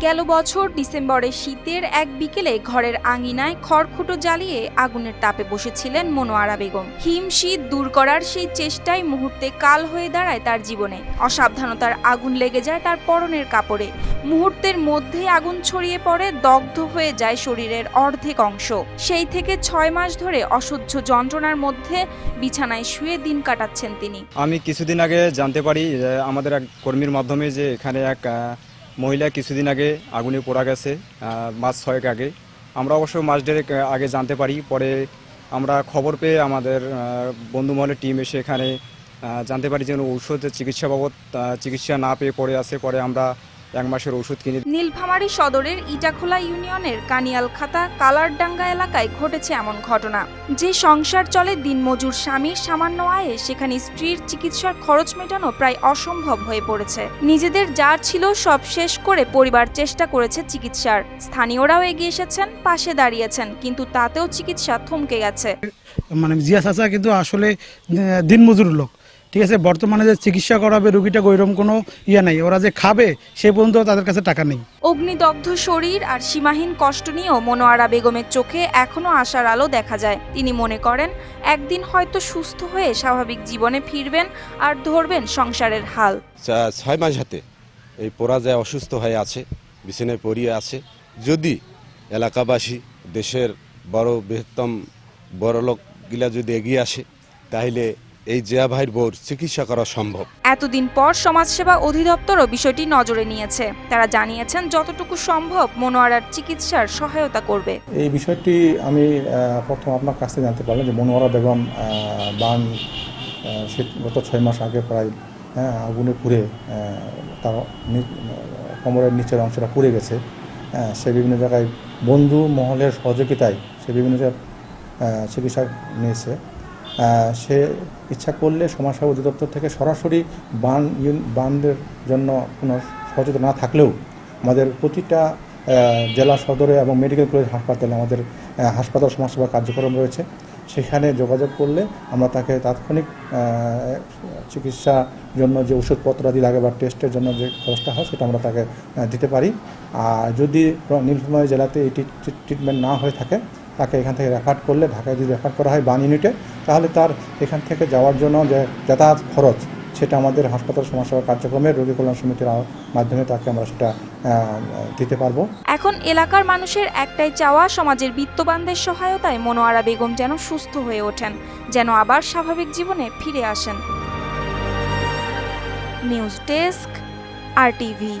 গেল বছর ডিসেম্বরে শীতের এক বিকেলে ঘরের আঙিনায় খড়খুটো জ্বালিয়ে আগুনের তাপে বসেছিলেন মনোয়ারা বেগম। হিম শীত দূর করার সেই চেষ্টাই মুহূর্তে কাল হয়ে দাঁড়ায় তার জীবনে। অসাবধানতার আগুন লেগে যায় তার পরনের কাপড়ে। মুহূর্তের মধ্যেই আগুন ছড়িয়ে পড়ে, দগ্ধ হয়ে যায় শরীরের অর্ধেক অংশ। সেই থেকে ছয় মাস ধরে অসহ্য যন্ত্রণার মধ্যে বিছানায় শুয়ে দিন কাটাচ্ছেন তিনি। আমি কিছুদিন আগে জানতে পারি আমাদের এক কর্মীর মাধ্যমে যে এখানে এক মহিলা কিছুদিন আগে আগুনে পোড়া গেছে মাস ছয়েক আগে। আমরা অবশ্য মাস দেড়েক আগে জানতে পারি, পরে আমরা খবর পেয়ে আমাদের বন্ধুমহলের বন্ধু মহলের টিম এসে এখানে জানতে পারি যে ঔষধ চিকিৎসা বাবদ চিকিৎসা না পেয়ে পড়ে আছে। পরে আমরা এক মাসের ওষুধ কিনে নীলফামারী সদরের ইটাখোলা ইউনিয়নের কানিয়ালখাতা কালারডাঙ্গা এলাকায় ঘটেছে এমন ঘটনা। যে সংসার চলে দিনমজুর স্বামীর সামান্য আয়ে সেখানে স্ত্রীর চিকিৎসার খরচ মেটানো প্রায় অসম্ভব হয়ে পড়েছে। নিজেদের যার ছিল সব শেষ করে পরিবার চেষ্টা করেছে চিকিৎসার। স্থানীয়রাও এগিয়ে এসেছেন পাশে দাঁড়িয়েছেন কিন্তু তাতেও চিকিৎসা থমকে গেছে। মানে জিয়া চাচা কিন্তু আসলে দিনমজুর লোক। ঠিক আছে বর্তমানে যে চিকিৎসা করাবে রুগীটা ওইরকম কোনো ইয়ে নাই। ওরা যে খাবে সে পর্যন্ত তাদের কাছে টাকা নেই। অগ্নিদগ্ধ শরীর আর সীমাহীন কষ্ট নিয়েও মনোয়ারা বেগমের চোখে এখনও আশার আলো দেখা যায়। তিনি মনে করেন একদিন হয়তো সুস্থ হয়ে স্বাভাবিক জীবনে ফিরবেন আর ধরবেন সংসারের হাল। ছয় মাস হাতে এই পরাজয় অসুস্থ হয়ে আছে বিছানায় পড়িয়ে আছে। যদি এলাকাবাসী দেশের বড় বৃহত্তম বড় লোকগুলা যদি এগিয়ে আসে তাহলে এই জিয়া ভাইয়ের বউর চিকিৎসা করা সম্ভব। এতদিন পর সমাজসেবা অধিদপ্তরও বিষয়টি নজরে নিয়েছে। তারা জানিয়েছেন যতটুকু সম্ভব মনোয়ারার চিকিৎসার সহায়তা করবে। এই বিষয়টি আমি প্রথম আপনার কাছ থেকে জানতে পারলাম যে মনোয়ারা বেগম বান সে গত ছয় মাস আগে প্রায় হ্যাঁ, আগুনে পুড়ে তার কোমরের নিচের অংশটা পুড়ে গেছে। হ্যাঁ, সে বিভিন্ন জায়গায় বন্ধু মহলের সহযোগিতায় সে বিভিন্ন জায়গায় চিকিৎসা নিয়েছে। সে ইচ্ছা করলে সমাজসেবা অধিদপ্তর থেকে সরাসরি বান ইউন- বানদের জন্য কোনো সচেতন না থাকলেও আমাদের প্রতিটা জেলা সদরে এবং মেডিকেল কলেজ হাসপাতালে আমাদের হাসপাতাল সমাজসেবা কার্যক্রম রয়েছে। সেখানে যোগাযোগ করলে আমরা তাকে তাৎক্ষণিক চিকিৎসার জন্য যে ওষুধপত্র আদি লাগে বা টেস্টের জন্য যে খরচটা হয় সেটা আমরা তাকে দিতে পারি। আর যদি নীলফামারী জেলাতে এই ট্রিটমেন্ট না হয়ে থাকে তাকে এখান থেকে রেফার করলে, ঢাকায় যদি রেফার করা হয় বান ইউনিটে তাহলে তার এখান থেকে যাওয়ার জন্য যে যাতায়াত খরচ, সেটা আমাদের হাসপাতাল সমাজসেবা কার্যক্রমের রোগী কল্যাণ সমিতির মাধ্যমে তাকে আমরা সেটা দিতে পারব। এখন এলাকার মানুষের একটাই চাওয়া, সমাজের বিত্তবানদের সহায়তায় মনোয়ারা বেগম যেন সুস্থ হয়ে ওঠেন, যেন আবার স্বাভাবিক জীবনে ফিরে আসেন। News desk, R TV.